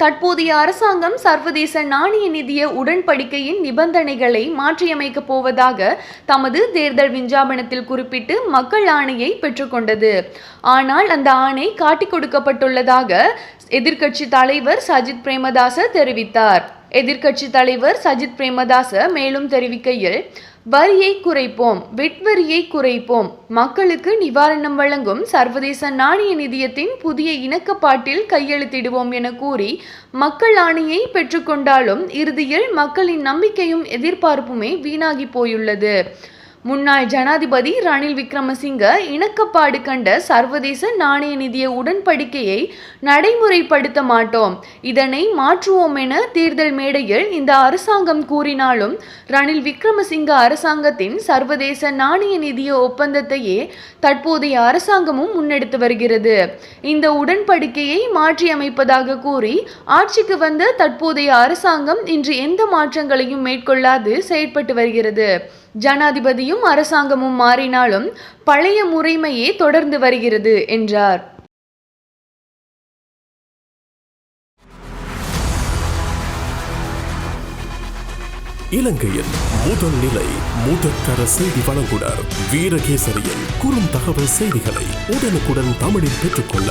தற்போதைய அரசாங்கம் சர்வதேச நாணய நிதிய உடன்படிக்கையின் நிபந்தனைகளை மாற்றியமைக்கப் போவதாக தமது தேர்தல் விஞ்ஞாபனத்தில் குறிப்பிட்டு மக்கள் ஆணையை பெற்றுக்கொண்டது. ஆனால் அந்த ஆணை காட்டிக் கொடுக்கப்பட்டுள்ளதாக எதிர்க்கட்சி தலைவர் சஜித் பிரேமதாச தெரிவித்தார். எதிர்க்கட்சி தலைவர் சஜித் பிரேமதாச மேலும் தெரிவிக்கையில் வரியை குறைப்போம் வெட்வரியை குறைப்போம் மக்களுக்கு நிவாரணம் வழங்கும் சர்வதேச நாணய நிதியத்தின் புதிய இணக்கப்பாட்டில் கையெழுத்திடுவோம் என கூறி மக்கள் ஆணையை பெற்றுக்கொண்டாலும் இறுதியில் மக்களின் நம்பிக்கையும் எதிர்பார்ப்புமே வீணாகி போயுள்ளது. முன்னாள் ஜனாதிபதி ரணில் விக்ரமசிங்க இணக்கப்பாடு கண்ட சர்வதேச நாணய நிதிய உடன்படிக்கையை நடைமுறைப்படுத்த மாட்டோம். இதனை மாற்றுவோம் என தேர்தல் மேடையில் இந்த அரசாங்கம் கூறினாலும் ரணில் விக்ரமசிங்க அரசாங்கத்தின் சர்வதேச நாணய நிதிய ஒப்பந்தத்தையே தற்போதைய அரசாங்கமும் முன்னெடுத்து வருகிறது. இந்த உடன்படிக்கையை மாற்றியமைப்பதாக கூறி ஆட்சிக்கு வந்த தற்போதைய அரசாங்கம் இன்று எந்த மாற்றங்களையும் மேற்கொள்ளாது செயற்பட்டு வருகிறது. ஜனாதிபதியும் அரசாங்கமும் மாறினாலும் பழைய முறைமையே தொடர்ந்து வருகிறது என்றார். இலங்கையின் முதல் நிலை முதற்கர செய்தி வழங்குனர் வீரகேசரியின் குறும் தகவல் செய்திகளை உடனுக்குடன் தமிழில் பெற்றுக்கொள்ள